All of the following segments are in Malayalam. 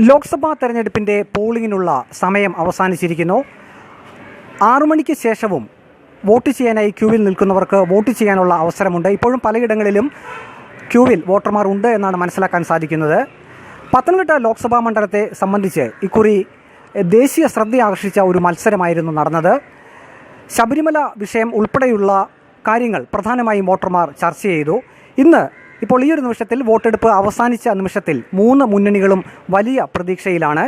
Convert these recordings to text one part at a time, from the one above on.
ലോക്സഭാ തെരഞ്ഞെടുപ്പിന്റെ പോളിങ്ങിനുള്ള സമയം അവസാനിച്ചിരിക്കുന്നു. ആറു മണിക്ക് ശേഷവും വോട്ട് ചെയ്യാനായി ക്യൂവിൽ നിൽക്കുന്നവർക്ക് വോട്ട് ചെയ്യാനുള്ള അവസരമുണ്ട്. ഇപ്പോഴും പലയിടങ്ങളിലും ക്യൂവിൽ വോട്ടർമാർ ഉണ്ട് എന്നാണ് മനസ്സിലാക്കാൻ സാധിക്കുന്നത്. പത്തനംതിട്ട ലോക്സഭാ മണ്ഡലത്തെ സംബന്ധിച്ച് ഇക്കുറി ദേശീയ ശ്രദ്ധ ആകർഷിച്ച ഒരു മത്സരമായിരുന്നു നടന്നത്. ശബരിമല വിഷയം ഉൾപ്പെടെയുള്ള കാര്യങ്ങൾ പ്രധാനമായും വോട്ടർമാർ ചർച്ച ചെയ്തു. ഇന്ന് ഇപ്പോൾ ഈ ഒരു നിമിഷത്തിൽ വോട്ടെടുപ്പ് അവസാനിച്ച നിമിഷത്തിൽ മൂന്ന് മുന്നണികളും വലിയ പ്രതീക്ഷയിലാണ്.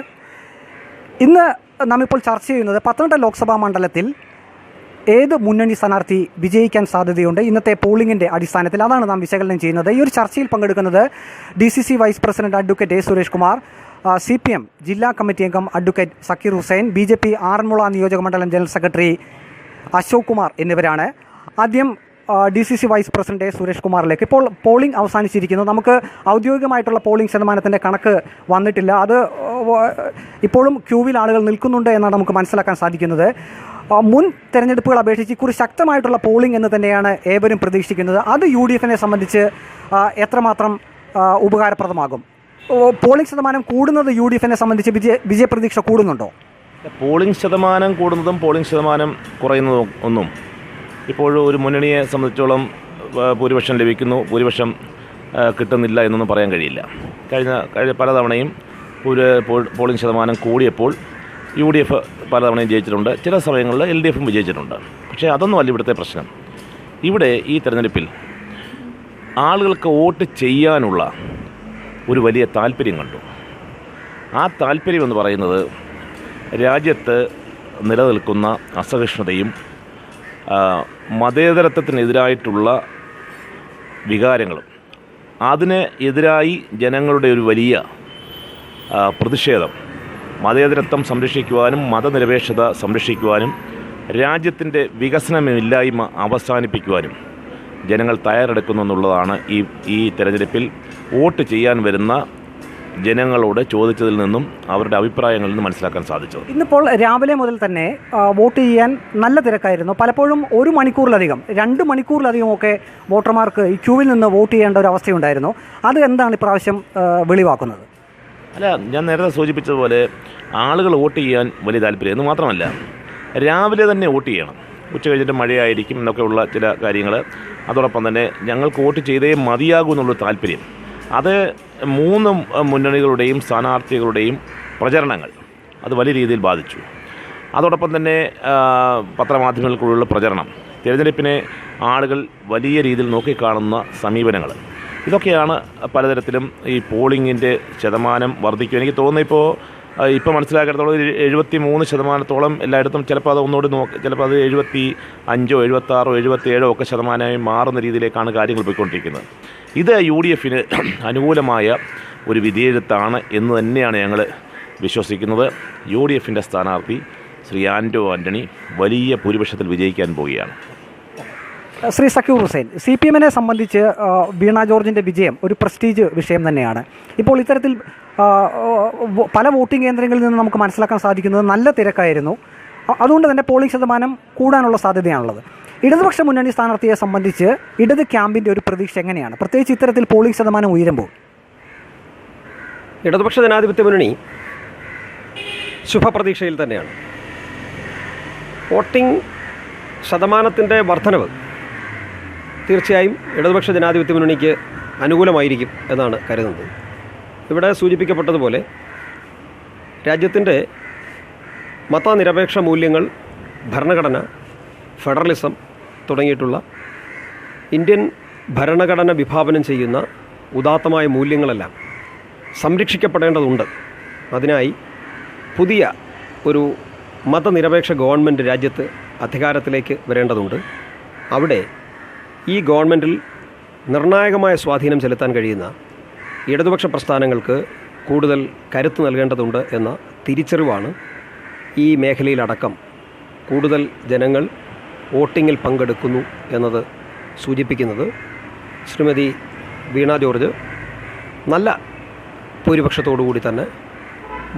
ഇന്ന് നാം ഇപ്പോൾ ചർച്ച ചെയ്യുന്നത് പത്തനംതിട്ട ലോക്സഭാ മണ്ഡലത്തിൽ ഏത് മുന്നണി സ്ഥാനാർത്ഥി വിജയിക്കാൻ സാധ്യതയുണ്ട്? ഇന്നത്തെ പോളിംഗിന്റെ അടിസ്ഥാനത്തിൽ അതാണ് നാം വിശകലനം ചെയ്യുന്നത്. ഈ ഒരു ചർച്ചയിൽ പങ്കെടുക്കുന്നത് D C C vice president advocate A Suresh Kumar C P M ജില്ലാ കമ്മിറ്റി അംഗം advocate Zakir Hussain B J P Aranmula നിയോജക മണ്ഡലം ജനറൽ സെക്രട്ടറി അശോക് കുമാർ എന്നിവരാണ്. ആദ്യം D C C vice president Suresh കുമാറിലേക്ക്. ഇപ്പോൾ പോളിംഗ് അവസാനിച്ചിരിക്കുന്നു. നമുക്ക് ഔദ്യോഗികമായിട്ടുള്ള പോളിംഗ് ശതമാനത്തിന്റെ കണക്ക് വന്നിട്ടില്ല. അത് ഇപ്പോഴും ക്യൂവിൽ ആളുകൾ നിൽക്കുന്നുണ്ട് എന്നാണ് നമുക്ക് മനസ്സിലാക്കാൻ സാധിക്കുന്നത്. മുൻ തെരഞ്ഞെടുപ്പുകൾ അപേക്ഷിച്ച് ഇക്കുറി ശക്തമായിട്ടുള്ള പോളിംഗ് എന്ന് തന്നെയാണ് ഏവരും പ്രതീക്ഷിക്കുന്നത്. അത് യു ഡി എഫിനെ സംബന്ധിച്ച് എത്രമാത്രം ഉപകാരപ്രദമാകും? പോളിംഗ് ശതമാനം കൂടുന്നത് യു ഡി എഫിനെ സംബന്ധിച്ച് വിജയ വിജയപ്രതീക്ഷ കൂടുന്നുണ്ടോ? പോളിംഗ് ശതമാനം കൂടുന്നതും പോളിംഗ് ശതമാനം കുറയുന്നതും ഒന്നും ഇപ്പോഴും ഒരു മുന്നണിയെ സംബന്ധിച്ചോളം ഭൂരിപക്ഷം ലഭിക്കുന്നു. ഭൂരിപക്ഷം കിട്ടുന്നില്ല എന്നൊന്നും പറയാൻ കഴിയില്ല. കഴിഞ്ഞ കഴിഞ്ഞ പലതവണയും ഒരു പോളിംഗ് ശതമാനം കൂടിയപ്പോൾ യു ഡി എഫ് പലതവണയും ജയിച്ചിട്ടുണ്ട്. ചില സമയങ്ങളിൽ എൽ ഡി എഫും വിജയിച്ചിട്ടുണ്ട്. പക്ഷേ അതൊന്നും അല്ല ഇവിടുത്തെ പ്രശ്നം. ഇവിടെ ഈ തെരഞ്ഞെടുപ്പിൽ ആളുകൾക്ക് വോട്ട് ചെയ്യാനുള്ള ഒരു വലിയ താല്പര്യം കണ്ടു. ആ താല്പര്യം എന്ന് പറയുന്നത് രാജ്യത്ത് നിലനിൽക്കുന്ന അസഹിഷ്ണുതയും മതേതരത്വത്തിനെതിരായിട്ടുള്ള വികാരങ്ങളും അതിന് എതിരായി ജനങ്ങളുടെ ഒരു വലിയ പ്രതിഷേധം മതേതരത്വം സംരക്ഷിക്കുവാനും മതനിരപേക്ഷത സംരക്ഷിക്കുവാനും രാജ്യത്തിന്റെ വികസനമില്ലായ്മ അവസാനിപ്പിക്കുവാനും ജനങ്ങൾ തയ്യാറെടുക്കുന്നു എന്നുള്ളതാണ് ഈ ഈ തെരഞ്ഞെടുപ്പിൽ വോട്ട് ചെയ്യാൻ വരുന്ന ജനങ്ങളോട് ചോദിച്ചതിൽ നിന്നും അവരുടെ അഭിപ്രായങ്ങളിൽ നിന്നും മനസ്സിലാക്കാൻ സാധിച്ചത്. ഇന്നിപ്പോൾ രാവിലെ മുതൽ തന്നെ വോട്ട് ചെയ്യാൻ നല്ല തിരക്കായിരുന്നു. പലപ്പോഴും ഒരു മണിക്കൂറിലധികം രണ്ട് മണിക്കൂറിലധികം ഒക്കെ വോട്ടർമാർക്ക് ഈ ക്യൂവിൽ നിന്ന് വോട്ട് ചെയ്യേണ്ട ഒരു അവസ്ഥയുണ്ടായിരുന്നു. അത് എന്താണ് ഇപ്രാവശ്യം വെളിവാക്കുന്നത്? അല്ല ഞാൻ നേരത്തെ സൂചിപ്പിച്ചതുപോലെ ആളുകൾ വോട്ട് ചെയ്യാൻ വലിയ താല്പര്യം എന്ന് മാത്രമല്ല രാവിലെ തന്നെ വോട്ട് ചെയ്യണം. ഉച്ച കഴിഞ്ഞിട്ട് മഴയായിരിക്കും എന്നൊക്കെയുള്ള ചില കാര്യങ്ങൾ അതോടൊപ്പം തന്നെ ഞങ്ങൾക്ക് വോട്ട് ചെയ്തേ മതിയാകൂ എന്നുള്ള താല്പര്യം. അത് മൂന്ന് മുന്നണികളുടെയും സ്ഥാനാർത്ഥികളുടെയും പ്രചരണങ്ങൾ അത് വലിയ രീതിയിൽ ബാധിച്ചു. അതോടൊപ്പം തന്നെ പത്രമാധ്യമങ്ങൾക്കുള്ള പ്രചരണം തിരഞ്ഞെടുപ്പിനെ ആളുകൾ വലിയ രീതിയിൽ നോക്കിക്കാണുന്ന സമീപനങ്ങൾ. ഇതൊക്കെയാണ് പലതരത്തിലും ഈ പോളിങ്ങിന്റെ ശതമാനം വർദ്ധിക്കും എനിക്ക് തോന്നുന്നു ഇപ്പോൾ ഇപ്പോൾ മനസ്സിലാക്കിയിടത്തോളം എഴുപത്തി മൂന്ന് ശതമാനത്തോളം എല്ലായിടത്തും ചിലപ്പോൾ അത് ഒന്നുകൂടി നോക്ക് ചിലപ്പോൾ അത് എഴുപത്തി അഞ്ചോ എഴുപത്താറോ എഴുപത്തി ഏഴോ ഒക്കെ ശതമാനമായി മാറുന്ന രീതിയിലേക്കാണ് കാര്യങ്ങൾ പോയിക്കൊണ്ടിരിക്കുന്നത്. ഇത് യു ഡി എഫിന് അനുകൂലമായ ഒരു വിധിയെഴുത്താണ് എന്ന് തന്നെയാണ് ഞങ്ങൾ വിശ്വസിക്കുന്നത്. യു ഡി എഫിന്റെ സ്ഥാനാർത്ഥി ശ്രീ ആന്റോ ആന്റണി വലിയ ഭൂരിപക്ഷത്തിൽ വിജയിക്കാൻ പോവുകയാണ്. ശ്രീ സക്കീർ ഹുസൈൻ സി പി എമ്മിനെ സംബന്ധിച്ച് വീണ ജോർജിന്റെ വിജയം ഒരു പ്രസ്റ്റീജ് വിഷയം തന്നെയാണ്. ഇപ്പോൾ ഇത്തരത്തിൽ പല വോട്ടിംഗ് കേന്ദ്രങ്ങളിൽ നിന്ന് നമുക്ക് മനസ്സിലാക്കാൻ സാധിക്കുന്നത് നല്ല തിരക്കായിരുന്നു. അതുകൊണ്ട് തന്നെ പോളിംഗ് ശതമാനം കൂടാനുള്ള സാധ്യതയാണുള്ളത്. ഇടതുപക്ഷ മുന്നണി സ്ഥാനാർത്ഥിയെ സംബന്ധിച്ച് ഇടത് ക്യാമ്പിന്റെ ഒരു പ്രതീക്ഷ എങ്ങനെയാണ്? പ്രത്യേകിച്ച് ഇത്തരത്തിൽ പോളിംഗ് ശതമാനം ഉയരുമ്പോൾ. ഇടതുപക്ഷ ജനാധിപത്യ മുന്നണി ശുഭപ്രതീക്ഷയിൽ തന്നെയാണ്. വോട്ടിംഗ് ശതമാനത്തിന്റെ വർധനവ് തീർച്ചയായും ഇടതുപക്ഷ ജനാധിപത്യ മുന്നണിക്ക് അനുകൂലമായിരിക്കും എന്നാണ് കരുതുന്നത്. ഇവിടെ സൂചിപ്പിക്കപ്പെട്ടതുപോലെ രാജ്യത്തിന്റെ മതനിരപേക്ഷ മൂല്യങ്ങൾ ഭരണഘടന ഫെഡറലിസം തുടങ്ങിയിട്ടുള്ള ഇന്ത്യൻ ഭരണഘടന വിഭാവനം ചെയ്യുന്ന ഉദാത്തമായ മൂല്യങ്ങളെല്ലാം സംരക്ഷിക്കപ്പെടേണ്ടതുണ്ട്. അതിനായി പുതിയ ഒരു മതനിരപേക്ഷ ഗവൺമെന്റ് രാജ്യത്ത് അധികാരത്തിലേക്ക് വരേണ്ടതുണ്ട്. അവിടെ ഈ ഗവൺമെന്റിൽ നിർണായകമായ സ്വാധീനം ചെലുത്താൻ കഴിയുന്ന ഇടതുപക്ഷ പ്രസ്ഥാനങ്ങൾക്ക് കൂടുതൽ കരുത്ത് നൽകേണ്ടതുണ്ട് എന്ന തിരിച്ചറിവാണ് ഈ മേഖലയിലടക്കം കൂടുതൽ ജനങ്ങൾ വോട്ടിങ്ങിൽ പങ്കെടുക്കുന്നു എന്നത് സൂചിപ്പിക്കുന്നത് ശ്രീമതി വീണ ജോർജ് നല്ല ഭൂരിപക്ഷത്തോടുകൂടി തന്നെ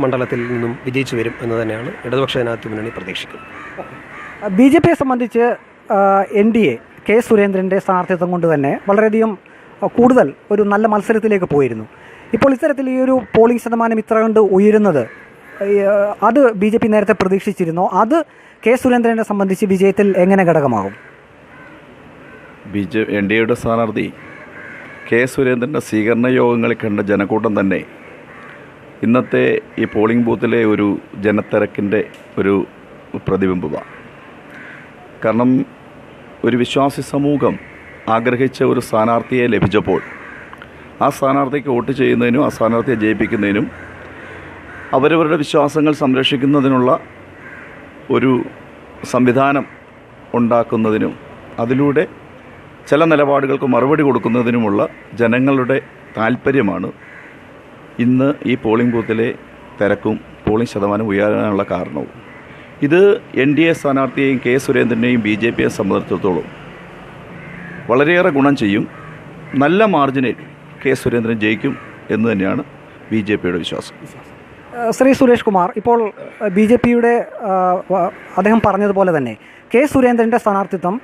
മണ്ഡലത്തിൽ നിന്നും വിജയിച്ചു വരും എന്ന് തന്നെയാണ് ഇടതുപക്ഷ ജനാധിപത്യ മുന്നണി പ്രതീക്ഷിക്കുന്നത്. ബി ജെ പിയെ സംബന്ധിച്ച് എൻ ഡി എ കെ സുരേന്ദ്രന്റെ സ്ഥാനാർത്ഥിത്വം കൊണ്ട് തന്നെ വളരെയധികം കൂടുതൽ ഒരു നല്ല മത്സരത്തിലേക്ക് പോയിരുന്നു. ഇപ്പോൾ ഇത്തരത്തിൽ ഈ ഒരു പോളിംഗ് ശതമാനം ഇത്ര കണ്ട് ഉയരുന്നത് അത് ബി ജെ പി നേരത്തെ പ്രതീക്ഷിച്ചിരുന്നോ. അത് കെ സുരേന്ദ്രനെ സംബന്ധിച്ച് വിജയത്തിൽ എങ്ങനെ ഘടകമാകും? ബി ജെ എൻ ഡി എയുടെ സ്ഥാനാർത്ഥി കെ സുരേന്ദ്രന്റെ സ്വീകരണ യോഗങ്ങളിൽ കണ്ട ജനക്കൂട്ടം തന്നെ ഇന്നത്തെ ഈ പോളിംഗ് ബൂത്തിലെ ഒരു ജനത്തിരക്കിന്റെ ഒരു പ്രതിബിംബമാണ്. കാരണം ഒരു വിശ്വാസി സമൂഹം ആഗ്രഹിച്ച ഒരു സ്ഥാനാർത്ഥിയെ ലഭിച്ചപ്പോൾ ആ സ്ഥാനാർത്ഥിക്ക് വോട്ട് ചെയ്യുന്നതിനും ആ സ്ഥാനാർത്ഥിയെ ജയിപ്പിക്കുന്നതിനും അവരവരുടെ വിശ്വാസങ്ങൾ സംരക്ഷിക്കുന്നതിനുള്ള ഒരു സംവിധാനം ഉണ്ടാക്കുന്നതിനും അതിലൂടെ ചില നിലപാടുകൾക്ക് മറുപടി കൊടുക്കുന്നതിനുമുള്ള ജനങ്ങളുടെ താല്പര്യമാണ് ഇന്ന് ഈ പോളിംഗ് ബൂത്തിലെ തിരക്കും പോളിംഗ് ശതമാനം ഉയരാനുള്ള കാരണവും. ഇത് എൻ ഡി എ സ്ഥാനാർത്ഥിയെയും കെ സുരേന്ദ്രനെയും ബി ജെ പിയെ സംബന്ധിച്ചിടത്തോളം വളരെയേറെ ഗുണം ചെയ്യും. നല്ല മാർജിനിൽ കെ സുരേന്ദ്രൻ ജയിക്കും എന്ന് തന്നെയാണ് ബി ജെ പിയുടെ വിശ്വാസം. ശ്രീ സുരേഷ് കുമാർ ഇപ്പോൾ ബി ജെ പിയുടെ അദ്ദേഹം പറഞ്ഞതുപോലെ തന്നെ കെ സുരേന്ദ്രന്റെ സ്ഥാനാർത്ഥിത്വം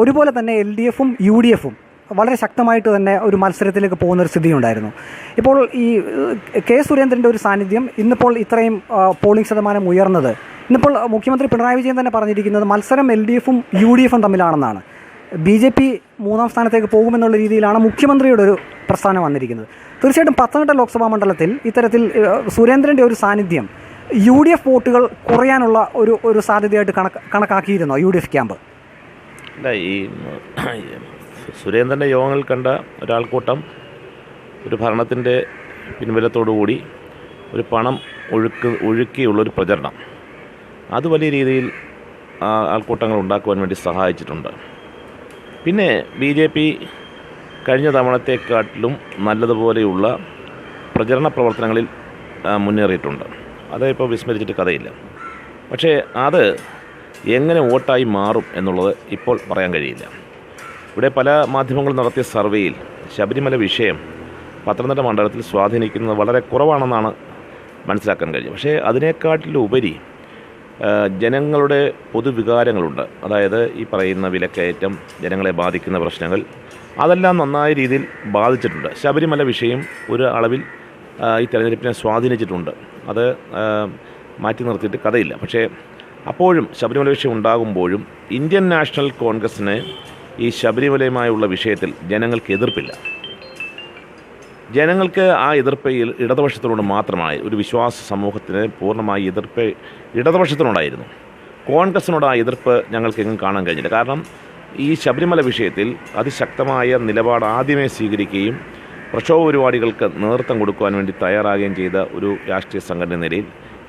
ഒരുപോലെ തന്നെ എൽ ഡി എഫും യു ഡി എഫും വളരെ ശക്തമായിട്ട് തന്നെ ഒരു മത്സരത്തിലേക്ക് പോകുന്ന ഒരു സ്ഥിതി ഉണ്ടായിരുന്നു ഇപ്പോൾ ഈ കെ സുരേന്ദ്രന്റെ ഒരു സാന്നിധ്യം ഇന്നിപ്പോൾ ഇത്രയും പോളിംഗ് ശതമാനം ഉയർന്നത് ഇന്നിപ്പോൾ മുഖ്യമന്ത്രി പിണറായി വിജയൻ തന്നെ പറഞ്ഞിരിക്കുന്നത് മത്സരം എൽ ഡി എഫും യു ഡി എഫും തമ്മിലാണെന്നാണ്. ബി ജെ പി മൂന്നാം സ്ഥാനത്തേക്ക് പോകുമെന്നുള്ള രീതിയിലാണ് മുഖ്യമന്ത്രിയുടെ ഒരു പ്രസ്ഥാനം വന്നിരിക്കുന്നത്. തീർച്ചയായിട്ടും പത്തനംതിട്ട ലോക്സഭാ മണ്ഡലത്തിൽ ഇത്തരത്തിൽ സുരേന്ദ്രന്റെ ഒരു സാന്നിധ്യം യു ഡി എഫ് വോട്ടുകൾ കുറയാനുള്ള ഒരു ഒരു സാധ്യതയായിട്ട് കണക്ക് കണക്കാക്കിയിരുന്നോ യു ഡി എഫ് ക്യാമ്പ്? അല്ല ഈ സുരേന്ദ്രന്റെ യോഗങ്ങൾ കണ്ട ഒരാൾക്കൂട്ടം ഒരു ഭരണത്തിന്റെ പിൻബലത്തോടുകൂടി ഒരു പണം ഒഴുക്ക് ഒഴുക്കിയുള്ളൊരു പ്രചരണം. അത് വലിയ രീതിയിൽ ആൾക്കൂട്ടങ്ങൾ ഉണ്ടാക്കുവാൻ വേണ്ടി സഹായിച്ചിട്ടുണ്ട്. പിന്നെ ബി ജെ പി കഴിഞ്ഞ തവണത്തെക്കാട്ടിലും നല്ലതുപോലെയുള്ള പ്രചരണ പ്രവർത്തനങ്ങളിൽ മുന്നേറിയിട്ടുണ്ട്. അത് ഇപ്പോൾ വിസ്മരിച്ചിട്ട് കഥയില്ല. പക്ഷേ അത് എങ്ങനെ വോട്ടായി മാറും എന്നുള്ളത് ഇപ്പോൾ പറയാൻ കഴിയില്ല. ഇവിടെ പല മാധ്യമങ്ങൾ നടത്തിയ സർവേയിൽ ശബരിമല വിഷയം പത്തനംതിട്ട മണ്ഡലത്തിൽ സ്വാധീനിക്കുന്നത് വളരെ കുറവാണെന്നാണ് മനസ്സിലാക്കാൻ കഴിയും പക്ഷേ അതിനേക്കാട്ടിലുപരി ജനങ്ങളുടെ പൊതുവികാരങ്ങളുണ്ട്. അതായത് ഈ പറയുന്ന വിലക്കയറ്റം ജനങ്ങളെ ബാധിക്കുന്ന പ്രശ്നങ്ങൾ അതെല്ലാം നന്നായ രീതിയിൽ ബാധിച്ചിട്ടുണ്ട്. ശബരിമല വിഷയം ഒരു അളവിൽ ഈ തെരഞ്ഞെടുപ്പിനെ സ്വാധീനിച്ചിട്ടുണ്ട്. അത് മാറ്റി നിർത്തിയിട്ട് കഥയില്ല. പക്ഷേ അപ്പോഴും ശബരിമല വിഷയം ഉണ്ടാകുമ്പോഴും ഇന്ത്യൻ നാഷണൽ കോൺഗ്രസ്സിന് ഈ ശബരിമലയുമായുള്ള വിഷയത്തിൽ ജനങ്ങൾക്ക് എതിർപ്പില്ല. ജനങ്ങൾക്ക് ആ എതിർപ്പ് ഇടതുപക്ഷത്തിനോട് മാത്രമായി ഒരു വിശ്വാസ സമൂഹത്തിന് പൂർണമായി എതിർപ്പ് ഇടതുപക്ഷത്തിനോടായിരുന്നു. കോൺഗ്രസിനോട് ആ എതിർപ്പ് ഞങ്ങൾക്ക് എങ്ങും കാണാൻ കഴിഞ്ഞില്ല. കാരണം ഈ ശബരിമല വിഷയത്തിൽ അതിശക്തമായ നിലപാട് ആദ്യമേ സ്വീകരിക്കുകയും പ്രക്ഷോഭ പരിപാടികൾക്ക് നേതൃത്വം കൊടുക്കുവാൻ വേണ്ടി തയ്യാറാകുകയും ചെയ്ത ഒരു രാഷ്ട്രീയ സംഘടന നിലയിൽ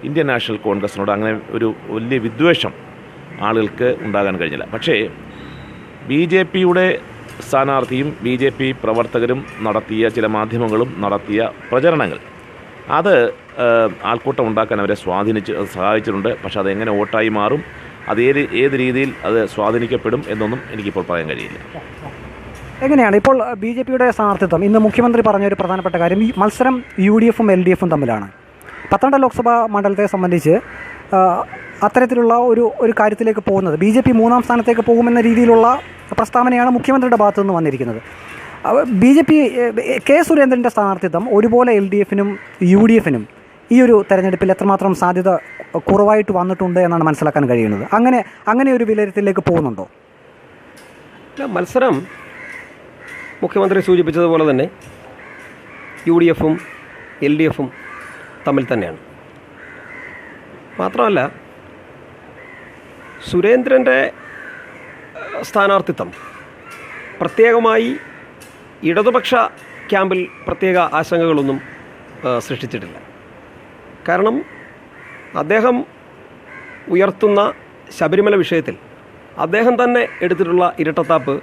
ഇന്ത്യൻ നാഷണൽ കോൺഗ്രസിനോട് അങ്ങനെ ഒരു വലിയ വിദ്വേഷം ആളുകൾക്ക് ഉണ്ടാകാൻ കഴിഞ്ഞില്ല. പക്ഷേ ബി ജെ പിയുടെ സ്ഥാനാർത്ഥിയും ബി ജെ പി പ്രവർത്തകരും നടത്തിയ ചില മാധ്യമങ്ങളും നടത്തിയ പ്രചരണങ്ങൾ അത് ആൾക്കൂട്ടം ഉണ്ടാക്കാൻ അവരെ സ്വാധീനിച്ച് സഹായിച്ചിട്ടുണ്ട്. പക്ഷേ അതെങ്ങനെ വോട്ടായി മാറും? അത് ഏത് ഏത് രീതിയിൽ അത് സ്വാധീനിക്കപ്പെടും എന്നൊന്നും എനിക്കിപ്പോൾ പറയാൻ കഴിയില്ല. എങ്ങനെയാണ് ഇപ്പോൾ ബി ജെ പിയുടെ സ്ഥാനാർത്ഥിത്വം? ഇന്ന് മുഖ്യമന്ത്രി പറഞ്ഞ ഒരു പ്രധാനപ്പെട്ട കാര്യം ഈ മത്സരം യു ഡി എഫും എൽ ഡി എഫും തമ്മിലാണ്. പത്തനംതിട്ട ലോക്സഭാ മണ്ഡലത്തെ സംബന്ധിച്ച് അത്തരത്തിലുള്ള ഒരു ഒരു കാര്യത്തിലേക്ക് പോകുന്നത് ബി ജെ പി മൂന്നാം സ്ഥാനത്തേക്ക് പോകുമെന്ന രീതിയിലുള്ള പ്രസ്താവനയാണ് മുഖ്യമന്ത്രിയുടെ ഭാഗത്തു നിന്ന് വന്നിരിക്കുന്നത് ബി ജെ പി കെ സുരേന്ദ്രന്റെ സ്ഥാനാർത്ഥിത്വം ഒരുപോലെ എൽ ഡി എഫിനും യു ഡി എഫിനും ഈ ഒരു തെരഞ്ഞെടുപ്പിൽ എത്രമാത്രം സാധ്യത കുറവായിട്ട് വന്നിട്ടുണ്ട് എന്നാണ് മനസ്സിലാക്കാൻ കഴിയുന്നത്. അങ്ങനെ അങ്ങനെ ഒരു വിലയിരുത്തലിലേക്ക് പോകുന്നുണ്ടോ? മത്സരം മുഖ്യമന്ത്രി സൂചിപ്പിച്ചതുപോലെ തന്നെ യു ഡി എഫും എൽ ഡി എഫും തമ്മിൽ തന്നെയാണ്. മാത്രമല്ല സുരേന്ദ്രന്റെ സ്ഥാനാർത്ഥിത്വം പ്രത്യേകമായി ഇടതുപക്ഷ ക്യാമ്പിൽ പ്രത്യേക ആശങ്കകളൊന്നും സൃഷ്ടിച്ചിട്ടില്ല. കാരണം അദ്ദേഹം ഉയർത്തുന്ന ശബരിമല വിഷയത്തിൽ അദ്ദേഹം തന്നെ എടുത്തിട്ടുള്ള ഇരട്ടത്താപ്പ്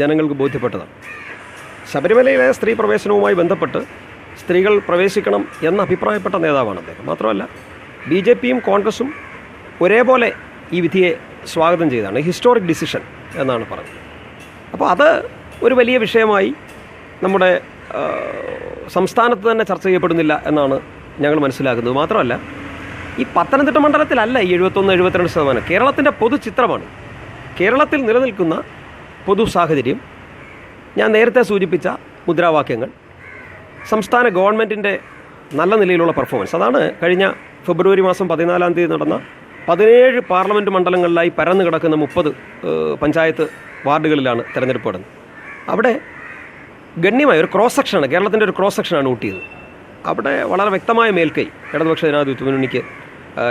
ജനങ്ങൾക്ക് ബോധ്യപ്പെട്ടതാണ്. ശബരിമലയിലെ സ്ത്രീ പ്രവേശനവുമായി ബന്ധപ്പെട്ട് സ്ത്രീകൾ പ്രവേശിക്കണം എന്ന അഭിപ്രായപ്പെട്ട നേതാവാണ് അദ്ദേഹം. മാത്രമല്ല ബി ജെ പിയും കോൺഗ്രസും ഒരേപോലെ ഈ വിധിയെ സ്വാഗതം ചെയ്താണ് ഹിസ്റ്റോറിക് ഡിസിഷൻ എന്നാണ് പറഞ്ഞത്. അപ്പോൾ അത് ഒരു വലിയ വിഷയമായി നമ്മുടെ സംസ്ഥാനത്ത് തന്നെ ചർച്ച ചെയ്യപ്പെടുന്നില്ല എന്നാണ് ഞങ്ങൾ മനസ്സിലാക്കുന്നത് മാത്രമല്ല ഈ പത്തനംതിട്ട മണ്ഡലത്തിലല്ല ഈ എഴുപത്തൊന്ന് എഴുപത്തിരണ്ട് ശതമാനം. കേരളത്തിന്റെ പൊതുചിത്രമാണ് കേരളത്തിൽ നിലനിൽക്കുന്ന പൊതു സാഹചര്യം ഞാൻ നേരത്തെ സൂചിപ്പിച്ച മുദ്രാവാക്യങ്ങൾ സംസ്ഥാന ഗവൺമെന്റിന്റെ നല്ല നിലയിലുള്ള പെർഫോമൻസ്. അതാണ് കഴിഞ്ഞ ഫെബ്രുവരി മാസം പതിനാലാം തീയതി നടന്ന പതിനേഴ് പാർലമെന്റ് മണ്ഡലങ്ങളിലായി പരന്നു കിടക്കുന്ന മുപ്പത് പഞ്ചായത്ത് വാർഡുകളിലാണ് തിരഞ്ഞെടുപ്പ് അവിടെ ഗണ്യമായ ഒരു ക്രോസ് സെക്ഷനാണ് കേരളത്തിന്റെ ഒരു ക്രോസ് സെക്ഷനാണ് ഊട്ടിയത്. അവിടെ വളരെ വ്യക്തമായ മേൽക്കൈ ഇടതുപക്ഷ ജനാധിപത്യ മുന്നണിക്ക്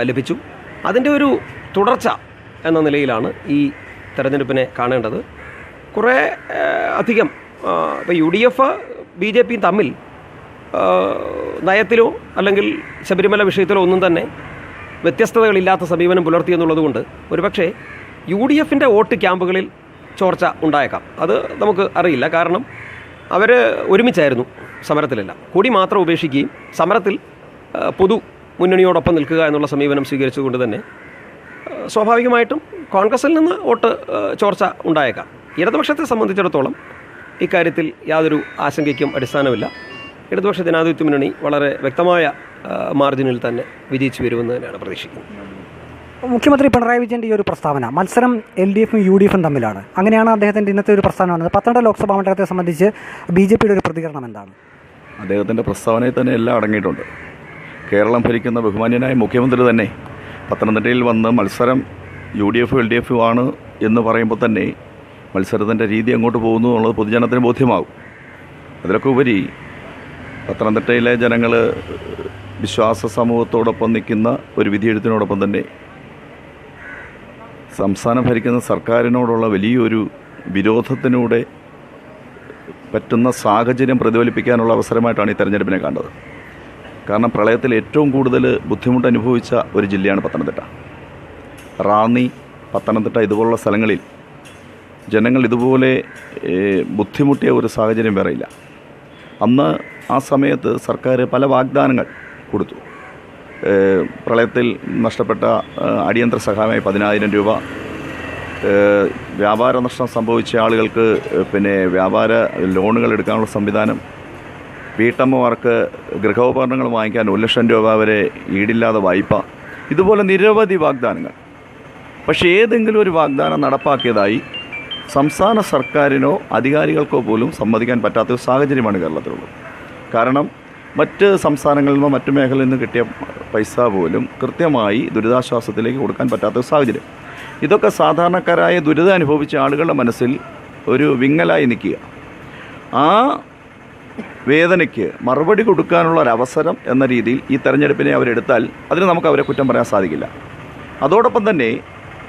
ലഭിച്ചു. അതിന്റെ ഒരു തുടർച്ച എന്ന നിലയിലാണ് ഈ തെരഞ്ഞെടുപ്പിനെ കാണേണ്ടത്. കുറേ അധികം ഇപ്പോൾ U D F B J പിയും തമ്മിൽ നയത്തിലോ അല്ലെങ്കിൽ ശബരിമല വിഷയത്തിലോ ഒന്നും തന്നെ വ്യത്യസ്തതകളില്ലാത്ത സമീപനം പുലർത്തി എന്നുള്ളതുകൊണ്ട് ഒരുപക്ഷെ യു ഡി എഫിന്റെ വോട്ട് ക്യാമ്പുകളിൽ ചോർച്ച ഉണ്ടായേക്കാം. അത് നമുക്ക് അറിയില്ല. കാരണം അവർ ഒരുമിച്ചായിരുന്നു. സമരത്തിലെല്ലാം. കൊടി മാത്രം ഉപേക്ഷിക്കുകയും സമരത്തിൽ പൊതു മുന്നണിയോടൊപ്പം നിൽക്കുക എന്നുള്ള സമീപനം സ്വീകരിച്ചുകൊണ്ട് തന്നെ സ്വാഭാവികമായിട്ടും കോൺഗ്രസിൽ നിന്ന് വോട്ട് ചോർച്ച ഉണ്ടായേക്കാം. ഇടതുപക്ഷത്തെ സംബന്ധിച്ചിടത്തോളം ഇക്കാര്യത്തിൽ യാതൊരു ആശങ്കയ്ക്കും അടിസ്ഥാനമില്ല. ഇടതുപക്ഷ ജനാധിപത്യ മുന്നണി വളരെ വ്യക്തമായ മാർജിനിൽ തന്നെ വിജയിച്ചു വരുമെന്ന് തന്നെയാണ് പ്രതീക്ഷിക്കുന്നത്. മുഖ്യമന്ത്രി പിണറായി വിജയന്റെ ഈ ഒരു പ്രസ്താവന മത്സരം എൽ ഡി എഫും യു ഡി എഫും തമ്മിലാണ്. അങ്ങനെയാണ് അദ്ദേഹത്തിന്റെ ഇന്നത്തെ ഒരു പ്രസ്താവന വന്നത്. പത്തനംതിട്ട ലോക്സഭാ മണ്ഡലത്തെ സംബന്ധിച്ച് ബി ജെ പിയുടെ ഒരു പ്രതികരണം എന്താണ്? അദ്ദേഹത്തിന്റെ പ്രസ്താവനയിൽ തന്നെ എല്ലാം അടങ്ങിയിട്ടുണ്ട്. കേരളം ഭരിക്കുന്ന ബഹുമാന്യനായ മുഖ്യമന്ത്രി തന്നെ പത്തനംതിട്ടയിൽ വന്ന് മത്സരം യു ഡി എഫും എൽ ഡി എഫും ആണ് എന്ന് പറയുമ്പോൾ തന്നെ മത്സരത്തിന്റെ രീതി അങ്ങോട്ട് പോകുന്നു എന്നുള്ളത് പൊതുജനത്തിന് ബോധ്യമാകും. അതിലൊക്കെ ഉപരി പത്തനംതിട്ടയിലെ ജനങ്ങൾ വിശ്വാസ സമൂഹത്തോടൊപ്പം നിൽക്കുന്ന ഒരു വിധിയെഴുത്തിനോടൊപ്പം തന്നെ സംസ്ഥാനം ഭരിക്കുന്ന സർക്കാരിനോടുള്ള വലിയൊരു വിരോധത്തിലൂടെ പറ്റുന്ന സാഹചര്യം പ്രതിഫലിപ്പിക്കാനുള്ള അവസരമായിട്ടാണ് ഈ തെരഞ്ഞെടുപ്പിനെ കണ്ടത്. കാരണം പ്രളയത്തിൽ ഏറ്റവും കൂടുതൽ ബുദ്ധിമുട്ട് അനുഭവിച്ച ഒരു ജില്ലയാണ് പത്തനംതിട്ട. റാന്നി പത്തനംതിട്ട ഇതുപോലുള്ള സ്ഥലങ്ങളിൽ ജനങ്ങൾ ഇതുപോലെ ബുദ്ധിമുട്ടിയ ഒരു സാഹചര്യം വേറെയില്ല അന്ന് ആ സമയത്ത് സർക്കാർ പല വാഗ്ദാനങ്ങൾ കൊടുത്തു. പ്രളയത്തിൽ നഷ്ടപ്പെട്ട അടിയന്തര സഹായമായി പതിനായിരം രൂപ വ്യാപാര നഷ്ടം സംഭവിച്ച ആളുകൾക്ക് പിന്നെ വ്യാപാര ലോണുകൾ എടുക്കാനുള്ള സംവിധാനം വീട്ടമ്മമാർക്ക് ഗൃഹോപകരണങ്ങൾ വാങ്ങിക്കാൻ ഒരു ലക്ഷം രൂപ വരെ ഈടില്ലാതെ വായ്പ ഇതുപോലെ നിരവധി വാഗ്ദാനങ്ങൾ. പക്ഷേ ഏതെങ്കിലും ഒരു വാഗ്ദാനം നടപ്പാക്കിയതായി സംസ്ഥാന സർക്കാരിനോ അധികാരികൾക്കോ പോലും സമ്മതിക്കാൻ പറ്റാത്ത ഒരു സാഹചര്യമാണ് കേരളത്തിലുള്ളത്. കാരണം മറ്റ് സംസ്ഥാനങ്ങളിൽ നിന്നോ മറ്റു മേഖലയിൽ നിന്ന് കിട്ടിയ പൈസ പോലും കൃത്യമായി ദുരിതാശ്വാസത്തിലേക്ക് കൊടുക്കാൻ പറ്റാത്ത ഒരു സാഹചര്യം. ഇതൊക്കെ സാധാരണക്കാരായ ദുരിതം അനുഭവിച്ച ആളുകളുടെ മനസ്സിൽ ഒരു വിങ്ങലായി നിൽക്കുക. ആ വേദനയ്ക്ക് മറുപടി കൊടുക്കാനുള്ള ഒരവസരം എന്ന രീതിയിൽ ഈ തെരഞ്ഞെടുപ്പിനെ അവരെടുത്താൽ അതിന് നമുക്ക് അവരെ കുറ്റം പറയാൻ സാധിക്കില്ല. അതോടൊപ്പം തന്നെ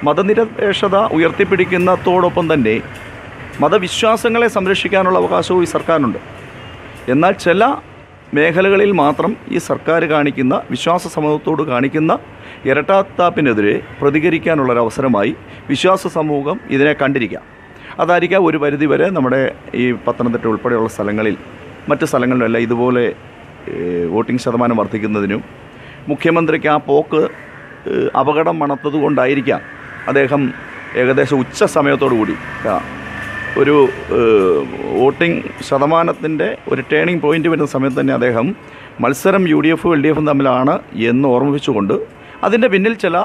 മതനിരപേക്ഷത ഉയർത്തിപ്പിടിക്കുന്നതോടൊപ്പം തന്നെ മതവിശ്വാസങ്ങളെ സംരക്ഷിക്കാനുള്ള അവകാശവും ഈ സർക്കാരിനുണ്ട്. എന്നാൽ ചില മേഖലകളിൽ മാത്രം ഈ സർക്കാർ കാണിക്കുന്ന വിശ്വാസ സമൂഹത്തോട് കാണിക്കുന്ന ഇരട്ടാത്താപ്പിനെതിരെ പ്രതികരിക്കാനുള്ളൊരവസരമായി വിശ്വാസ സമൂഹം ഇതിനെ കണ്ടിരിക്കാം. അതായിരിക്കാം ഒരു പരിധിവരെ നമ്മുടെ ഈ പത്തനംതിട്ട ഉൾപ്പെടെയുള്ള സ്ഥലങ്ങളിൽ മറ്റ് സ്ഥലങ്ങളിലല്ല ഇതുപോലെ വോട്ടിംഗ് ശതമാനം വർദ്ധിക്കുന്നതിനും മുഖ്യമന്ത്രിക്ക് ആ പോക്ക് അപകടം മണത്തത് കൊണ്ടായിരിക്കാം അദ്ദേഹം ഏകദേശം ഉച്ച സമയത്തോടു കൂടി ഒരു വോട്ടിംഗ് ശതമാനത്തിന്റെ ഒരു ടേണിംഗ് പോയിന്റ് വരുന്ന സമയത്ത് തന്നെ അദ്ദേഹം മത്സരം യു ഡി എഫും എൽ ഡി എഫും തമ്മിലാണ് എന്ന് ഓർമ്മിപ്പിച്ചുകൊണ്ട് അതിന്റെ പിന്നിൽ ചില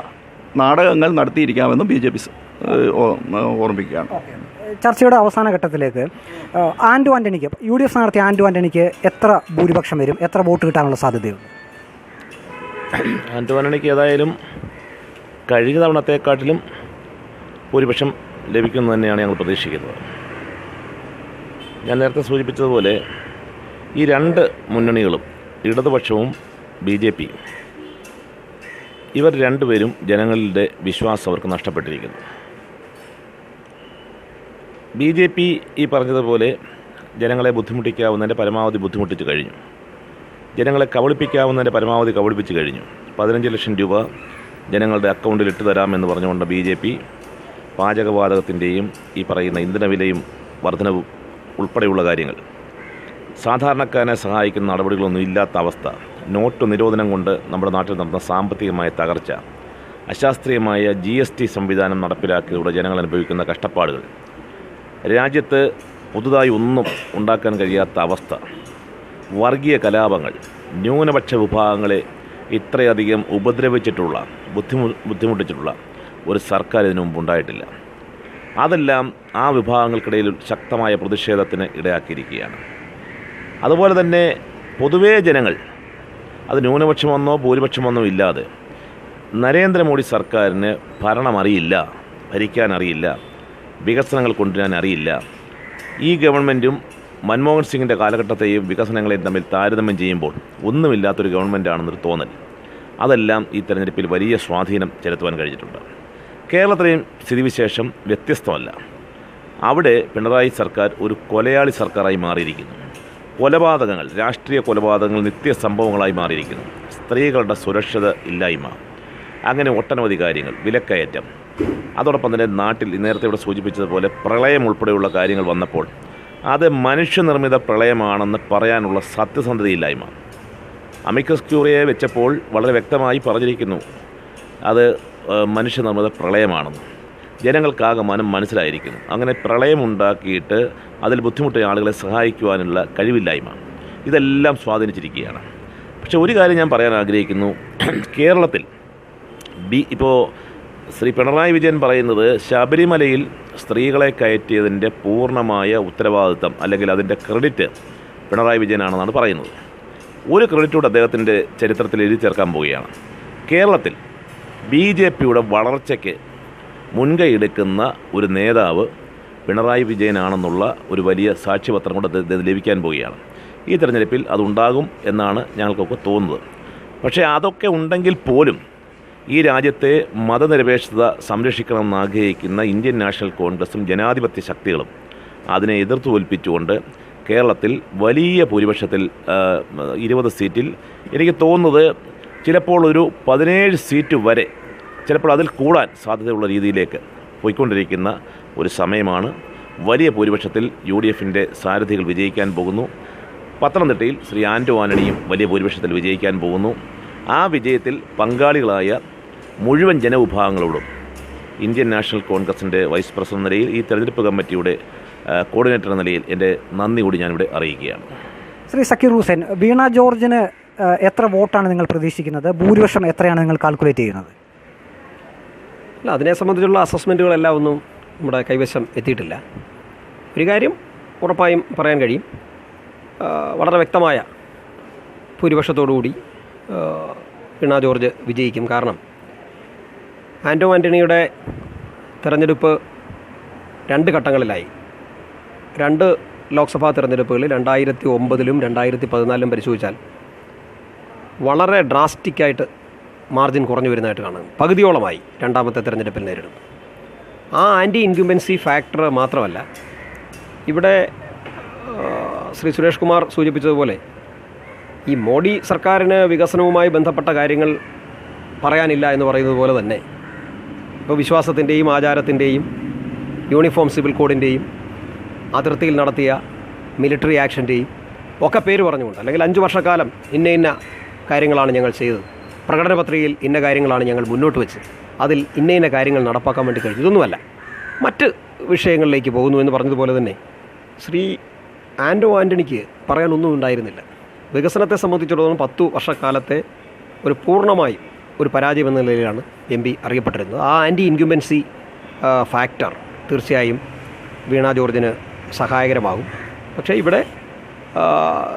നാടകങ്ങൾ നടത്തിയിരിക്കാമെന്നും ബി ജെ പി ഓർമ്മിക്കുകയാണ് ചർച്ചയുടെ അവസാന ഘട്ടത്തിലേക്ക് ആൻഡു ആന്റണിക്ക് യു ഡി എഫ് സ്ഥാനാർത്ഥി ആൻഡു ആന്റണിക്ക് എത്ര ഭൂരിപക്ഷം വരും? എത്ര വോട്ട് കിട്ടാനുള്ള സാധ്യതയുണ്ട്? ആൻഡു ആന്റണിക്ക് ഏതായാലും കഴിഞ്ഞ തവണത്തെക്കാട്ടിലും ഭൂരിപക്ഷം ലഭിക്കുന്നു തന്നെയാണ് ഞങ്ങൾ പ്രതീക്ഷിക്കുന്നത്. ഞാൻ നേരത്തെ സൂചിപ്പിച്ചതുപോലെ ഈ രണ്ട് മുന്നണികളും ഇടതുപക്ഷവും ബി ജെ പിയും ഇവർ രണ്ടുപേരും ജനങ്ങളുടെ വിശ്വാസം അവർക്ക് നഷ്ടപ്പെട്ടിരിക്കുന്നു. ബി ജെ പി ഈ പറഞ്ഞതുപോലെ ജനങ്ങളെ ബുദ്ധിമുട്ടിക്കാവുന്നതിന്റെ പരമാവധി ബുദ്ധിമുട്ടിച്ച് കഴിഞ്ഞു. ജനങ്ങളെ കബളിപ്പിക്കാവുന്നതിന്റെ പരമാവധി കബളിപ്പിച്ച് കഴിഞ്ഞു. പതിനഞ്ച് ലക്ഷം രൂപ ജനങ്ങളുടെ അക്കൗണ്ടിൽ ഇട്ട് തരാമെന്ന് പറഞ്ഞുകൊണ്ട് ബി ജെ പി പാചകവാതകത്തിന്റെയും ഈ പറയുന്ന ഇന്ധനവിലയും വർധനവും ഉൾപ്പെടെയുള്ള കാര്യങ്ങൾ. സാധാരണക്കാരനെ സഹായിക്കുന്ന നടപടികളൊന്നും ഇല്ലാത്ത അവസ്ഥ. നോട്ട് നിരോധനം കൊണ്ട് നമ്മുടെ നാട്ടിൽ നടന്ന സാമ്പത്തികമായ തകർച്ച. അശാസ്ത്രീയമായ ജി എസ് ടി സംവിധാനം നടപ്പിലാക്കിയതോടെ ജനങ്ങൾ അനുഭവിക്കുന്ന കഷ്ടപ്പാടുകൾ. രാജ്യത്ത് പുതുതായി ഒന്നും ഉണ്ടാക്കാൻ കഴിയാത്ത അവസ്ഥ. വർഗീയ കലാപങ്ങൾ ന്യൂനപക്ഷ വിഭാഗങ്ങളെ ഇത്രയധികം ഉപദ്രവിച്ചിട്ടുള്ള ബുദ്ധിമു ബുദ്ധിമുട്ടിച്ചിട്ടുള്ള ഒരു സർക്കാർ ഇതിനു മുമ്പ് ഉണ്ടായിട്ടില്ല. അതെല്ലാം ആ വിഭാഗങ്ങൾക്കിടയിൽ ശക്തമായ പ്രതിഷേധത്തിന് ഇടയാക്കിയിരിക്കുകയാണ്. അതുപോലെ തന്നെ പൊതുവേ ജനങ്ങൾ അത് ന്യൂനപക്ഷമെന്നോ ഭൂരിപക്ഷമെന്നോ ഇല്ലാതെ നരേന്ദ്രമോദി സർക്കാരിന് ഭരണം അറിയില്ല ഭരിക്കാൻ അറിയില്ല വികസനങ്ങൾ കൊണ്ടുവരാൻ അറിയില്ല ഈ ഗവൺമെന്റും മൻമോഹൻ സിംഗിന്റെ കാലഘട്ടത്തെയും വികസനങ്ങളെയും തമ്മിൽ താരതമ്യം ചെയ്യുമ്പോൾ ഒന്നുമില്ലാത്തൊരു ഗവൺമെന്റാണെന്നൊരു തോന്നൽ. അതെല്ലാം ഈ തെരഞ്ഞെടുപ്പിൽ വലിയ സ്വാധീനം ചെലുത്തുവാൻ കഴിഞ്ഞിട്ടുണ്ട്. കേരളത്തിലെയും സ്ഥിതിവിശേഷം വ്യത്യസ്തമല്ല. അവിടെ പിണറായി സർക്കാർ ഒരു കൊലയാളി സർക്കാരായി മാറിയിരിക്കുന്നു. കൊലപാതകങ്ങൾ രാഷ്ട്രീയ കൊലപാതകങ്ങൾ നിത്യ സംഭവങ്ങളായി മാറിയിരിക്കുന്നു. സ്ത്രീകളുടെ സുരക്ഷിത ഇല്ലായ്മ അങ്ങനെ ഒട്ടനവധി കാര്യങ്ങൾ വിലക്കയറ്റം. അതോടൊപ്പം തന്നെ നാട്ടിൽ നേരത്തെ ഇവിടെ സൂചിപ്പിച്ചതുപോലെ പ്രളയം ഉൾപ്പെടെയുള്ള കാര്യങ്ങൾ വന്നപ്പോൾ അത് മനുഷ്യനിർമ്മിത പ്രളയമാണെന്ന് പറയാനുള്ള സത്യസന്ധതയില്ലായ്മ അമിക്കസ് ക്യൂറിയെ വെച്ചപ്പോൾ വളരെ വ്യക്തമായി പറഞ്ഞിരിക്കുന്നു. അത് മനുഷ്യനിർമ്മിത പ്രളയമാണെന്ന്. ജനങ്ങൾക്കാകമാനം മനസ്സിലായിരിക്കുന്നു. അങ്ങനെ പ്രളയമുണ്ടാക്കിയിട്ട് അതിൽ ബുദ്ധിമുട്ടിയ ആളുകളെ സഹായിക്കുവാനുള്ള കഴിവില്ലായ്മ. ഇതെല്ലാം സ്വാധീനിച്ചിരിക്കുകയാണ്. പക്ഷെ ഒരു കാര്യം ഞാൻ പറയാൻ ആഗ്രഹിക്കുന്നു. കേരളത്തിൽ ബി ഇപ്പോൾ ശ്രീ പിണറായി വിജയൻ പറയുന്നത് ശബരിമലയിൽ സ്ത്രീകളെ കയറ്റിയതിന്റെ പൂർണമായ ഉത്തരവാദിത്തം അല്ലെങ്കിൽ അതിന്റെ ക്രെഡിറ്റ് പിണറായി വിജയനാണെന്നാണ് പറയുന്നത്. ഒരു ക്രെഡിറ്റ് കൂടെ അദ്ദേഹത്തിന്റെ ചരിത്രത്തിൽ എഴുതി ചേർക്കാൻ പോവുകയാണ്. കേരളത്തിൽ ബി ജെ പിയുടെ വളർച്ചയ്ക്ക് മുൻകൈ എടുക്കുന്ന ഒരു നേതാവ് പിണറായി വിജയനാണെന്നുള്ള ഒരു വലിയ സാക്ഷ്യപത്രം ഇത് ലഭിക്കാൻ പോവുകയാണ്. ഈ തെരഞ്ഞെടുപ്പിൽ അതുണ്ടാകും എന്നാണ് ഞങ്ങൾക്കൊക്കെ തോന്നുന്നത്. പക്ഷേ അതൊക്കെ ഉണ്ടെങ്കിൽ പോലും ഈ രാജ്യത്തെ മതനിരപേക്ഷത സംരക്ഷിക്കണമെന്ന് ആഗ്രഹിക്കുന്ന ഇന്ത്യൻ നാഷണൽ കോൺഗ്രസും ജനാധിപത്യ ശക്തികളും അതിനെ എതിർത്ത് തോൽപ്പിച്ചുകൊണ്ട് കേരളത്തിൽ വലിയ ഭൂരിപക്ഷത്തിൽ ഇരുപത് സീറ്റിൽ എനിക്ക് തോന്നുന്നത് ചിലപ്പോൾ ഒരു പതിനേഴ് സീറ്റ് വരെ ചിലപ്പോൾ അതിൽ കൂടാൻ സാധ്യതയുള്ള രീതിയിലേക്ക് പോയിക്കൊണ്ടിരിക്കുന്ന ഒരു സമയമാണ്. വലിയ ഭൂരിപക്ഷത്തിൽ യു ഡി എഫിന്റെ സാരഥികൾ വിജയിക്കാൻ പോകുന്നു. പത്തനംതിട്ടയിൽ ശ്രീ ആന്റോ ആന്റണിയും വലിയ ഭൂരിപക്ഷത്തിൽ വിജയിക്കാൻ പോകുന്നു. ആ വിജയത്തിൽ പങ്കാളികളായ മുഴുവൻ ജനവിഭാഗങ്ങളോടും ഇന്ത്യൻ നാഷണൽ കോൺഗ്രസിന്റെ വൈസ് പ്രസിഡന്റ് നിലയിൽ ഈ തെരഞ്ഞെടുപ്പ് കമ്മിറ്റിയുടെ കോർഡിനേറ്റർ എന്ന നിലയിൽ എന്റെ നന്ദി കൂടി ഞാനിവിടെ അറിയിക്കുകയാണ്. ശ്രീ സക്കീർ ഹുസൈൻ വീണ ജോർജിന് എത്ര വോട്ടാണ് നിങ്ങൾ പ്രതീക്ഷിക്കുന്നത്? ഭൂരിപക്ഷം എത്രയാണ് നിങ്ങൾ കാൽക്കുലേറ്റ് ചെയ്യുന്നത്? അല്ല അതിനെ സംബന്ധിച്ചുള്ള അസസ്മെന്റുകളെല്ലാം ഒന്നും നമ്മുടെ കൈവശം എത്തിയിട്ടില്ല. ഒരു കാര്യം ഉറപ്പായും പറയാൻ കഴിയും. വളരെ വ്യക്തമായ ഭൂരിപക്ഷത്തോടുകൂടി പിണ ജോർജ് വിജയിക്കും. കാരണം ആന്റോ ആന്റണിയുടെ തെരഞ്ഞെടുപ്പ് രണ്ട് ഘട്ടങ്ങളിലായി. രണ്ട് ലോക്സഭാ തെരഞ്ഞെടുപ്പുകളിൽ രണ്ടായിരത്തി ഒമ്പതിലും രണ്ടായിരത്തി പതിനാലിലും പരിശോധിച്ചാൽ വളരെ ഡ്രാസ്റ്റിക്കായിട്ട് മാർജിൻ കുറഞ്ഞു വരുന്നതായിട്ട് കാണാം. പകുതിയോളമായി രണ്ടാമത്തെ തിരഞ്ഞെടുപ്പിൽ നേരിടും. ആ ആന്റി ഇൻക്യുമ്പൻസി ഫാക്ടർ മാത്രമല്ല ഇവിടെ ശ്രീ സുരേഷ് കുമാർ സൂചിപ്പിച്ചതുപോലെ ഈ മോഡി സർക്കാരിന് വികസനവുമായി ബന്ധപ്പെട്ട കാര്യങ്ങൾ പറയാനില്ല എന്ന് പറയുന്നത് പോലെ തന്നെ ഇപ്പോൾ വിശ്വാസത്തിന്റെയും ആചാരത്തിന്റെയും യൂണിഫോം സിവിൽ കോഡിന്റെയും അതിർത്തിയിൽ നടത്തിയ മിലിറ്ററി ആക്ഷന്റെയും ഒക്കെ പേര് പറഞ്ഞുകൊണ്ട് അല്ലെങ്കിൽ അഞ്ച് വർഷക്കാലം ഇന്ന ഇന്ന കാര്യങ്ങളാണ് ഞങ്ങൾ ചെയ്തത്. പ്രകടന പത്രികയിൽ ഇന്ന കാര്യങ്ങളാണ് ഞങ്ങൾ മുന്നോട്ട് വെച്ചത്. അതിൽ ഇന്ന ഇന്ന കാര്യങ്ങൾ നടപ്പാക്കാൻ വേണ്ടി കഴിഞ്ഞു. ഇതൊന്നുമല്ല. മറ്റ് വിഷയങ്ങളിലേക്ക് പോകുന്നു എന്ന് പറഞ്ഞതുപോലെ തന്നെ ശ്രീ ആൻഡോ ആന്റണിക്ക് പറയാനൊന്നും ഉണ്ടായിരുന്നില്ല. വികസനത്തെ സംബന്ധിച്ചിടത്തോളം പത്തു വർഷക്കാലത്തെ ഒരു പൂർണമായും ഒരു പരാജയം എന്ന നിലയിലാണ് എം പി അറിയപ്പെട്ടിരുന്നത്. ആ ആന്റി ഇൻക്യുമെൻസി ഫാക്ടർ തീർച്ചയായും വീണ ജോർജിന് സഹായകരമാകും. പക്ഷേ ഇവിടെ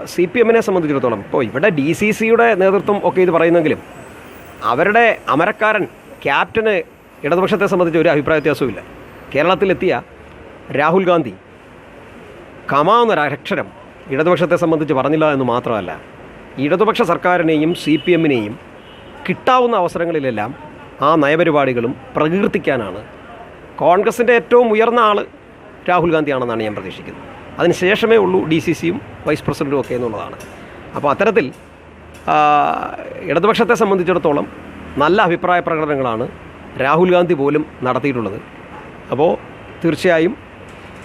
സി പി എമ്മിനെ സംബന്ധിച്ചിടത്തോളം ഇപ്പോൾ ഇവിടെ ഡി സി സിയുടെ നേതൃത്വം ഒക്കെ ഇത് പറയുന്നെങ്കിലും അവരുടെ അമരക്കാരൻ ക്യാപ്റ്റന് ഇടതുപക്ഷത്തെ സംബന്ധിച്ച് ഒരു അഭിപ്രായ വ്യത്യാസവുമില്ല. കേരളത്തിലെത്തിയ രാഹുൽ ഗാന്ധി കമാവുന്നൊരക്ഷരം ഇടതുപക്ഷത്തെ സംബന്ധിച്ച് പറഞ്ഞില്ല എന്ന് മാത്രമല്ല ഇടതുപക്ഷ സർക്കാരിനെയും സി പി എമ്മിനെയും കിട്ടാവുന്ന അവസരങ്ങളിലെല്ലാം ആ നയപരിപാടികളും പ്രകീർത്തിക്കാനാണ് കോൺഗ്രസിന്റെ ഏറ്റവും ഉയർന്ന ആൾ രാഹുൽ ഗാന്ധിയാണെന്നാണ് ഞാൻ പ്രതീക്ഷിക്കുന്നത്. അതിന് ശേഷമേ ഉള്ളൂ ഡി സി സിയും വൈസ് പ്രസിഡന്റും ഒക്കെ എന്നുള്ളതാണ്. അപ്പോൾ അത്തരത്തിൽ ഇടതുപക്ഷത്തെ സംബന്ധിച്ചിടത്തോളം നല്ല അഭിപ്രായ പ്രകടനങ്ങളാണ് രാഹുൽ ഗാന്ധി പോലും നടത്തിയിട്ടുള്ളത്. അപ്പോൾ തീർച്ചയായും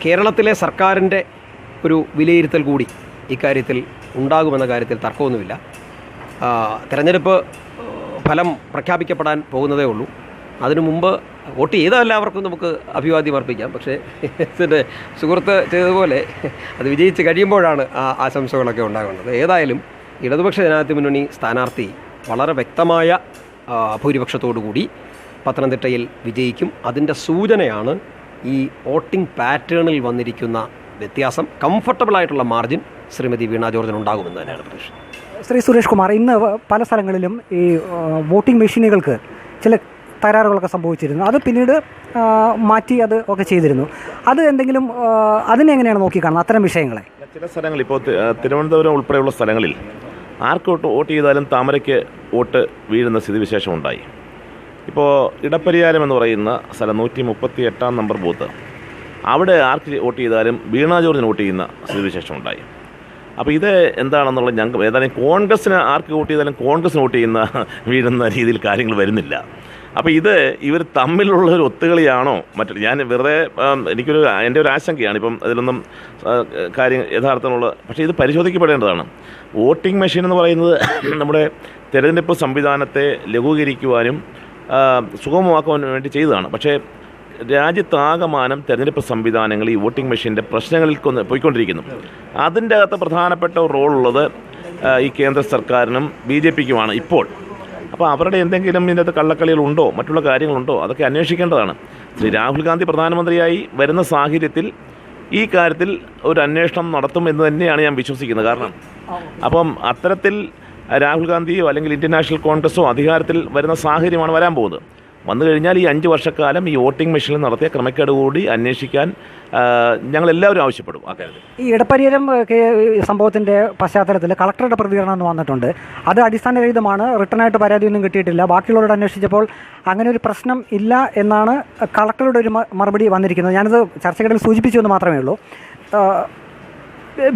കേരളത്തിലെ സർക്കാരിന്റെ ഒരു വിലയിരുത്തൽ കൂടി ഇക്കാര്യത്തിൽ ഉണ്ടാകുമെന്ന കാര്യത്തിൽ തർക്കമൊന്നുമില്ല. തെരഞ്ഞെടുപ്പ് ഫലം പ്രഖ്യാപിക്കപ്പെടാൻ പോകുന്നതേ ഉള്ളൂ. അതിനു മുമ്പ് വോട്ട് ചെയ്ത എല്ലാവർക്കും നമുക്ക് അഭിവാദ്യം അർപ്പിക്കാം. പക്ഷേ എന്റെ സുഹൃത്ത് ചെയ്തതുപോലെ അത് വിജയിച്ച് കഴിയുമ്പോഴാണ് ആ ആശംസകളൊക്കെ ഉണ്ടാകുന്നത്. ഏതായാലും ഇടതുപക്ഷ ജനാധിപത്യ മുന്നണി സ്ഥാനാർത്ഥി വളരെ വ്യക്തമായ ഭൂരിപക്ഷത്തോടുകൂടി ഭൂരിപക്ഷത്തോടു കൂടി പത്തനംതിട്ടയിൽ വിജയിക്കും. അതിന്റെ സൂചനയാണ് ഈ വോട്ടിംഗ് പാറ്റേണിൽ വന്നിരിക്കുന്ന വ്യത്യാസം. കംഫർട്ടബിൾ ആയിട്ടുള്ള മാർജിൻ ശ്രീമതി വീണ ജോർജൻ ഉണ്ടാകുമെന്ന് തന്നെയാണ് പ്രതീക്ഷ. ശ്രീ സുരേഷ് കുമാർ ഇന്ന് പല സ്ഥലങ്ങളിലും ഈ വോട്ടിംഗ് മെഷീനുകൾക്ക് ചില തകരാറുകളൊക്കെ സംഭവിച്ചിരുന്നു. അത് പിന്നീട് മാറ്റി അത് ഒക്കെ ചെയ്തിരുന്നു. അത് എന്തെങ്കിലും അതിനെങ്ങനെയാണ് നോക്കിക്കാണുന്നത് അത്തരം വിഷയങ്ങളെ. ചില സ്ഥലങ്ങളിൽ ഇപ്പോൾ തിരുവനന്തപുരം ഉൾപ്പെടെയുള്ള സ്ഥലങ്ങളിൽ ആർക്ക് വോട്ട് വോട്ട് ചെയ്താലും താമരയ്ക്ക് വോട്ട് വീഴുന്ന സ്ഥിതിവിശേഷം ഉണ്ടായി. ഇപ്പോൾ ഇടപ്പരിയാരം എന്ന് പറയുന്ന സ്ഥലം നൂറ്റി മുപ്പത്തി എട്ടാം നമ്പർ ബൂത്ത്. അവിടെ ആർക്ക് വോട്ട് ചെയ്താലും വീണ ജോർജിന് വോട്ട് ചെയ്യുന്ന സ്ഥിതിവിശേഷം ഉണ്ടായി. അപ്പോൾ ഇത് എന്താണെന്നുള്ളത് ഞങ്ങൾക്ക് ഏതായാലും കോൺഗ്രസ്സിന് ആർക്ക് വോട്ട് ചെയ്താലും കോൺഗ്രസ് വോട്ട് ചെയ്യുന്ന വീഴുന്ന രീതിയിൽ കാര്യങ്ങൾ വരുന്നില്ല. അപ്പോൾ ഇത് ഇവർ തമ്മിലുള്ള ഒരു ഒത്തുകളിയാണോ മറ്റു ഞാൻ വെറുതെ എനിക്കൊരു എന്റെ ഒരു ആശങ്കയാണ്. ഇപ്പം അതിലൊന്നും കാര്യം യഥാർത്ഥമുള്ള പക്ഷേ ഇത് പരിശോധിക്കപ്പെടേണ്ടതാണ്. വോട്ടിംഗ് മെഷീൻ എന്ന് പറയുന്നത് നമ്മുടെ തെരഞ്ഞെടുപ്പ് സംവിധാനത്തെ ലഘൂകരിക്കുവാനും സുഗമമാക്കുവാനും വേണ്ടി ചെയ്തതാണ്. പക്ഷേ രാജ്യത്താകമാനം തെരഞ്ഞെടുപ്പ് സംവിധാനങ്ങൾ ഈ വോട്ടിംഗ് മെഷീന്റെ പ്രശ്നങ്ങളിൽ കൊന്ന് പോയിക്കൊണ്ടിരിക്കുന്നു. അതിന്റെ അകത്ത് പ്രധാനപ്പെട്ട റോളുള്ളത് ഈ കേന്ദ്ര സർക്കാരിനും ബി ജെ പിക്കുമാണ് ഇപ്പോൾ. അപ്പോൾ അവരുടെ എന്തെങ്കിലും ഇതിനകത്ത് കള്ളക്കളികളുണ്ടോ മറ്റുള്ള കാര്യങ്ങളുണ്ടോ? അതൊക്കെ അന്വേഷിക്കേണ്ടതാണ്. ശ്രീ രാഹുൽ ഗാന്ധി പ്രധാനമന്ത്രിയായി വരുന്ന സാഹചര്യത്തിൽ ഈ കാര്യത്തിൽ ഒരു അന്വേഷണം നടത്തും എന്ന് തന്നെയാണ് ഞാൻ വിശ്വസിക്കുന്നത്. കാരണം അപ്പം അത്തരത്തിൽ രാഹുൽ ഗാന്ധിയോ അല്ലെങ്കിൽ ഇന്ത്യൻ നാഷണൽ കോൺഗ്രസോ അധികാരത്തിൽ വരുന്ന സാഹചര്യമാണ് വരാൻ പോകുന്നത്. വന്നു കഴിഞ്ഞാൽ ഈ അഞ്ച് വർഷക്കാലം ഈ വോട്ടിംഗ് മെഷീനിൽ നടത്തിയ ക്രമക്കേട് കൂടി അന്വേഷിക്കാൻ എല്ലാവരും ആവശ്യപ്പെടും ആ കാര്യത്തിൽ. ഈ ഇടപ്പരിയാരം സംഭവത്തിന്റെ സംഭവത്തിന്റെ പശ്ചാത്തലത്തിൽ കളക്ടറുടെ പ്രതികരണം എന്ന് വന്നിട്ടുണ്ട്. അത് അടിസ്ഥാനരഹിതമാണ് റിട്ടേൺ റിട്ടേണായിട്ട് പരാതിയൊന്നും കിട്ടിയിട്ടില്ല. ബാക്കിയുള്ളവരോട് അന്വേഷിച്ചപ്പോൾ അങ്ങനെ ഒരു പ്രശ്നം ഇല്ല എന്നാണ് കളക്ടറുടെ ഒരു മറുപടി വന്നിരിക്കുന്നത്. ഞാനത് ചർച്ചകളിൽ സൂചിപ്പിച്ചു എന്ന് മാത്രമേ ഉള്ളൂ.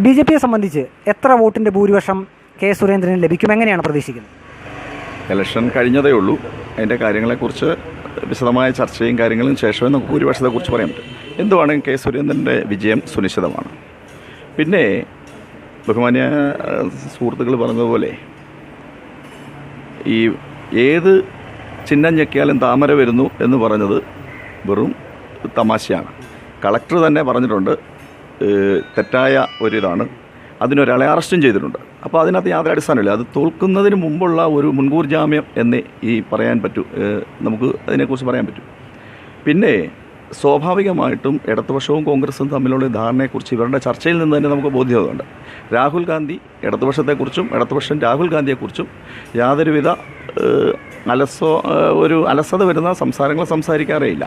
ബി ജെ പിയെ സംബന്ധിച്ച് എത്ര വോട്ടിന്റെ ഭൂരിപക്ഷം കെ സുരേന്ദ്രന് ലഭിക്കും എങ്ങനെയാണ് പ്രതീക്ഷിക്കുന്നത്? ഇലക്ഷൻ കഴിഞ്ഞതേ ഉള്ളൂ. അതിന്റെ കാര്യങ്ങളെക്കുറിച്ച് വിശദമായ ചർച്ചയും കാര്യങ്ങളും ശേഷമേ നമുക്ക് ഭൂരിപക്ഷത്തെക്കുറിച്ച് പറയാൻ പറ്റും. എന്തുവാണെങ്കിൽ കെ സുരേന്ദ്രന്റെ വിജയം സുനിശ്ചിതമാണ്? പിന്നെ ബഹുമാന്യ സുഹൃത്തുക്കൾ പറഞ്ഞതുപോലെ ഈ ഏത് ചിഹ്നം ഞെക്കിയാലും താമര വരുന്നു എന്ന് പറഞ്ഞത് വെറും തമാശയാണ്. കളക്ടർ തന്നെ പറഞ്ഞിട്ടുണ്ട് തെറ്റായ ഒരിതാണ്. അതിനൊരാളെ അറസ്റ്റും ചെയ്തിട്ടുണ്ട്. അപ്പോൾ അതിനകത്ത് യാതൊരു അടിസ്ഥാനമില്ല. അത് തോൽക്കുന്നതിന് മുമ്പുള്ള ഒരു മുൻകൂർ ജാമ്യം എന്ന് ഈ പറയാൻ പറ്റൂ. നമുക്ക് അതിനെക്കുറിച്ച് പറയാൻ പറ്റും. പിന്നെ സ്വാഭാവികമായിട്ടും ഇടതുപക്ഷവും കോൺഗ്രസും തമ്മിലുള്ള ധാരണയെക്കുറിച്ച് ഇവരുടെ ചർച്ചയിൽ നിന്ന് തന്നെ നമുക്ക് ബോധ്യതയുണ്ട് രാഹുൽ ഗാന്ധി ഇടതുപക്ഷത്തെക്കുറിച്ചും ഇടതുപക്ഷം രാഹുൽ ഗാന്ധിയെക്കുറിച്ചും യാതൊരുവിധ അലസോ ഒരു അലസത വരുന്ന സംസാരങ്ങൾ സംസാരിക്കാറേ ഇല്ല.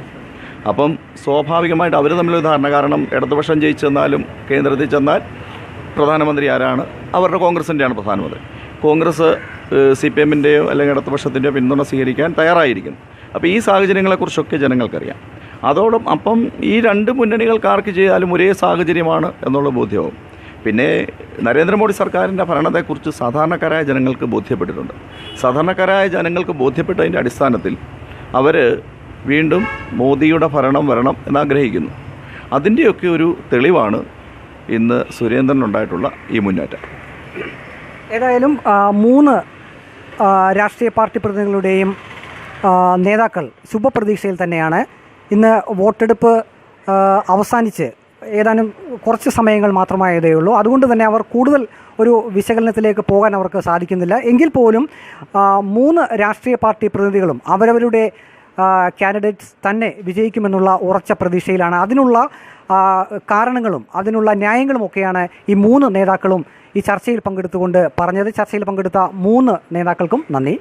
അപ്പം സ്വാഭാവികമായിട്ട് അവർ തമ്മിലൊരു ധാരണ കാരണം ഇടതുപക്ഷം ജയിച്ചെന്നാലും കേന്ദ്രത്തിൽ ചെന്നാൽ പ്രധാനമന്ത്രി ആരാണ്? അവരുടെ കോൺഗ്രസിന്റെയാണ് പ്രധാനമന്ത്രി. കോൺഗ്രസ് സി പി എമ്മിന്റെയോ അല്ലെങ്കിൽ ഇടതുപക്ഷത്തിന്റെയോ പിന്തുണ സ്വീകരിക്കാൻ തയ്യാറായിരിക്കുന്നു. അപ്പോൾ ഈ സാഹചര്യങ്ങളെക്കുറിച്ചൊക്കെ ജനങ്ങൾക്കറിയാം. അതോടൊപ്പം അപ്പം ഈ രണ്ട് മുന്നണികൾക്ക് ആർക്ക് ചെയ്താലും ഒരേ സാഹചര്യമാണ് എന്നുള്ള ബോധ്യവും. പിന്നെ നരേന്ദ്രമോദി സർക്കാരിന്റെ ഭരണത്തെക്കുറിച്ച് സാധാരണക്കാരായ ജനങ്ങൾക്ക് ബോധ്യപ്പെട്ടിട്ടുണ്ട്. സാധാരണക്കാരായ ജനങ്ങൾക്ക് ബോധ്യപ്പെട്ടതിന്റെ അടിസ്ഥാനത്തിൽ അവർ വീണ്ടും മോദിയുടെ ഭരണം വരണം എന്നാഗ്രഹിക്കുന്നു. അതിന്റെയൊക്കെ ഒരു തെളിവാണ് ഇന്ന് സുരേന്ദ്രനുണ്ടായിട്ടുള്ള ഈ മുന്നേറ്റം. ഏതായാലും മൂന്ന് രാഷ്ട്രീയ പാർട്ടി പ്രതിനിധികളുടെയും നേതാക്കൾ ശുഭപ്രതീക്ഷയിൽ തന്നെയാണ്. ഇന്ന് വോട്ടെടുപ്പ് അവസാനിച്ച് ഏതാനും കുറച്ച് സമയങ്ങൾ മാത്രമായതേ ഉള്ളൂ. അതുകൊണ്ട് തന്നെ അവർ കൂടുതൽ ഒരു വിശകലനത്തിലേക്ക് പോകാൻ അവർക്ക് സാധിക്കുന്നില്ല. എങ്കിൽ പോലും മൂന്ന് രാഷ്ട്രീയ പാർട്ടി പ്രതിനിധികളും അവരവരുടെ കാൻഡിഡേറ്റ്സ് തന്നെ വിജയിക്കുമെന്നുള്ള ഉറച്ച പ്രതീക്ഷയിലാണ്. അതിനുള്ള കാരണങ്ങളും അതിനുള്ള ന്യായങ്ങളും ഒക്കെയാണ് ഈ മൂന്ന് നേതാക്കളും ഈ ചർച്ചയിൽ പങ്കെടുത്തുകൊണ്ട് പറഞ്ഞത്. ചർച്ചയിൽ പങ്കെടുത്ത മൂന്ന് നേതാക്കൾക്കും നന്ദി.